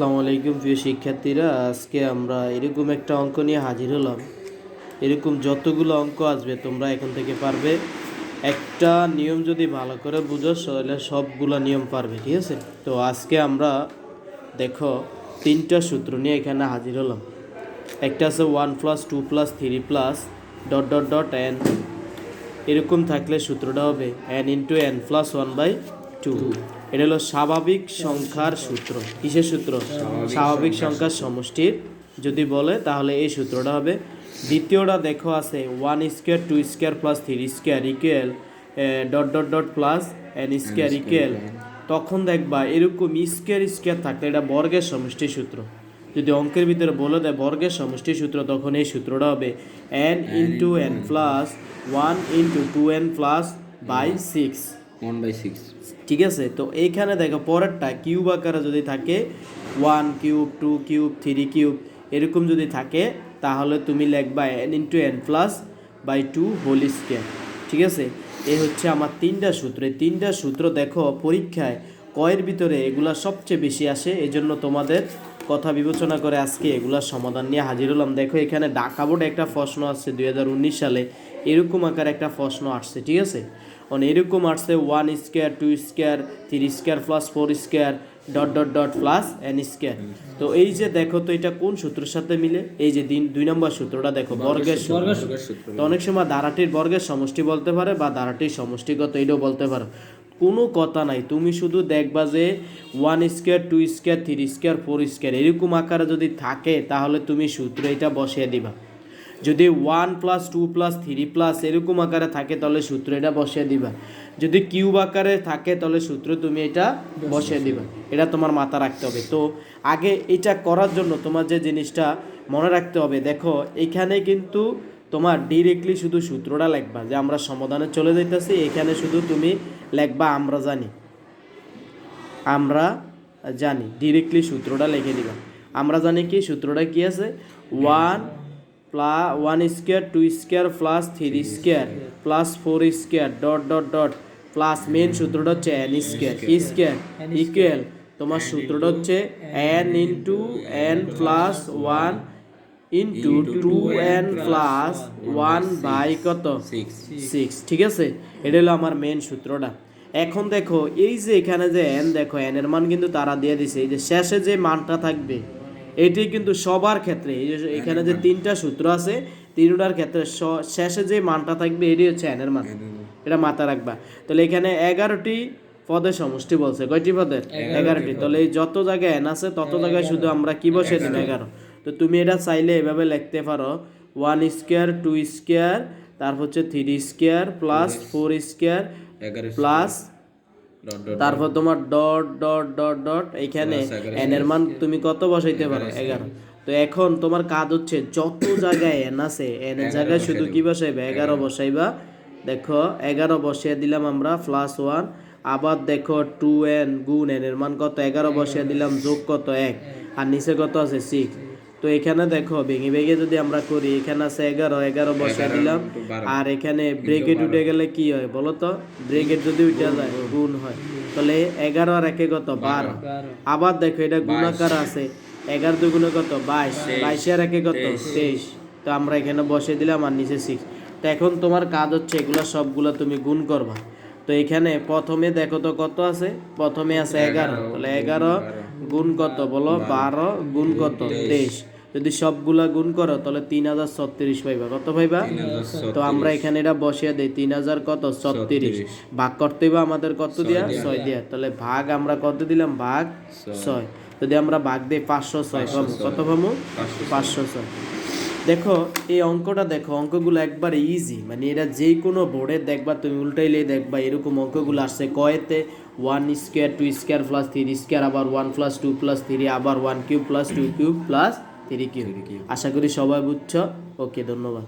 আসসালামু আলাইকুম প্রিয় শিক্ষার্থীরা। আজকে আমরা এরকম একটা অঙ্ক নিয়ে হাজির হলাম। এরকম যতগুলো অঙ্ক আসবে তোমরা এখন থেকে পারবে। একটা নিয়ম যদি ভালো করে বুঝো, তাহলে সবগুলো নিয়ম পারবে, ঠিক আছে? তো আজকে আমরা দেখো, তিনটা সূত্র নিয়ে এখানে হাজির হলাম। একটা আছে one plus two plus three plus dot dot dot N. এরকম থাকলে সূত্রটা হবে N into N plus one by two. এটা হলো স্বাভাবিক সংখ্যার সূত্র। কিসের সূত্র? স্বাভাবিক সংখ্যার সমষ্টির। যদি বলে তাহলে এই সূত্রটা হবে। দ্বিতীয়টা দেখো আছে one square two square plus three square equal dot dot dot plus N square equal তখন দেখবা এরকম স্কোয়ার স্কোয়ার থাকলে এটা বর্গের সমষ্টির সূত্র। যদি অঙ্কের ভিতরে বলে দেয় বর্গের সমষ্টি সূত্র তখন এই সূত্রটা হবে N into N plus one into two N plus by six one by six ঠিক আছে? তো এইখানে দেখো পরেরটা, কিউব আকারে যদি থাকে one cube two cube three cube, এরকম যদি থাকে, তাহলে তুমি লিখবা N into N plus by two whole square ঠিক আছে? এই হচ্ছে আমার তিনটা সূত্র। এই তিনটা সূত্র দেখো পরীক্ষায় কয়ের ভিতরে এগুলা সবচেয়ে বেশি আসে এই জন্য তোমাদের কথা বিবেচনা করে আজকে এগুলার সমাধান নিয়ে হাজির হলাম। দেখো এখানে ঢাকা বোর্ডে একটা প্রশ্ন আসছে দু হাজার উনিশ সালে, এরকম আকার একটা প্রশ্ন আসছে, ঠিক আছে? মানে এরকম আসছে one square two square three square plus four square dot dot dot plus N square তো এই যে দেখো তো এটা কোন সূত্রের সাথে মিলে? এই যে দিন দুই নম্বর সূত্রটা দেখো বর্গের সূত্র। তো অনেক সময় ধারাটির বর্গের সমষ্টি বলতে পারে বা ধারাটির সমষ্টিগত এটাও বলতে পারো। কোনো কথা নাই তুমি শুধু দেখবা যে one square two square three square four square এরকম আকারে যদি থাকে তাহলে তুমি সূত্র এটা বসিয়ে দিবা। যদি one plus two plus three plus এরকম আকারে থাকে তাহলে সূত্র এটা বসিয়ে দিবা। যদি কিউব আকারে থাকে তাহলে সূত্র তুমি এটা বসিয়ে দিবা। এটা তোমার মাথা রাখতে হবে। তো আগে এটা করার জন্য তোমার যে জিনিসটা মনে রাখতে হবে দেখো এখানে কিন্তু তোমার ডিরেক্টলি শুধু সূত্রটা লিখবা যে আমরা সমাধানে চলে যাইতেছি এখানে শুধু তুমি লিখবা আমরা জানি। আমরা জানি। ডিরেক্টলি সূত্রটা লিখে দিবা। আমরা জানি কি? সূত্রটা কি আছে? One plus one square two square plus three square plus four square dot dot dot plus main সূত্রটা হচ্ছে এন স্কোয়ার স্কোয়ার। ইকুয়াল তোমার সূত্রটা হচ্ছে N into N plus one into two N plus one by কত? Six ঠিক আছে? এটা হলো আমার মেন সূত্রটা। এখন দেখো এই যে এখানে যে এন দেখো এন এর মান কিন্তু তারা দিয়ে দিছে। এই যে শেষে যে মানটা থাকবে এটি কিন্তু সবার ক্ষেত্রে এখানে যে তিনটা সূত্র আছে তিনটার ক্ষেত্রে শেষে যে মানটা থাকবে এটি হচ্ছে এনের মান। এটা মাথা রাখবা। তাহলে এখানে এগারোটি পদের সমষ্টি বলছে। কয়টি পদের? এগারোটি তাহলে এই যত জায়গায় এন আছে তত জায়গায় শুধু আমরা কি বসে দিন এগারো। তো তুমি এটা চাইলে এভাবে লিখতে পারো। ওয়ান স্কোয়ার টু স্কোয়ার তারপর হচ্ছে three square plus four square plus তারপর তোমার ডট ডট ডট ডট এইখানে এন এর মান তুমি কত বসাইতে পারো? এগারো। তো এখন তোমার কাজ হচ্ছে যত জায়গায় এন আছে এন এর জায়গায় শুধু কি বসাইবা? এগারো। বসাইবা। দেখো এগারো বসিয়ে দিলাম আমরা প্লাস ওয়ান আবার দেখো টু এন গুণ এন এর মান কত? এগারো বসিয়ে দিলাম যোগ কত? এক। আর নিচে কত আছে? সিক্স তো এখানে দেখো ভেঙে ভেঙে যদি আমরা করি এখানে আছে এগারো এগারো বসিয়ে দিলাম। আর এখানে ব্রেকেট উঠে গেলে কি হয় বলো তো? ব্রেকেট যদি উঠে যায় গুণ হয়। তাহলে এগারো আর একে কত? বারো। আবার দেখো এটা গুণাকার আছে। এগারো দুগুণে কত? বাইশ। বাইশে আর একে কত? তেইশ। তো আমরা এখানে বসে দিলাম আর নিচে সিক্স তো এখন তোমার কাজ হচ্ছে এগুলো সবগুলো তুমি গুণ করবা। তো এখানে প্রথমে দেখো তো কত আছে? প্রথমে আছে এগারো। তাহলে এগারো গুণ কত বলো? বারো। গুণ কত? তেইশ। যদি সবগুলা গুণ করো তাহলে তিন হাজার ছত্রিশ পাইবা। কত পাইবা? তো আমরা এখানে এটা বসিয়ে দেই। তিন হাজার কত? ছত্রিশ। ভাগ করতে হবে আমাদের কত দিয়া? ছয় দিয়া। তাহলে ভাগ আমরা কত দিলাম? ভাগ ছয়। যদি আমরা ভাগ দিই পাঁচশো ছয় কত পাবো? পাঁচশো ছয়। দেখো এই অঙ্কটা দেখো অঙ্কগুলো একবার ইজি মানে এটা যে কোনো বোর্ডে দেখবা তুমি উল্টাইলে দেখবা এরকম অঙ্কগুলো আসছে। কয়েতে one square two square plus three square আবার one plus two plus three আবার one cube plus two cube plus three cube আশা করি সবাই বুঝছ? ওকে ধন্যবাদ।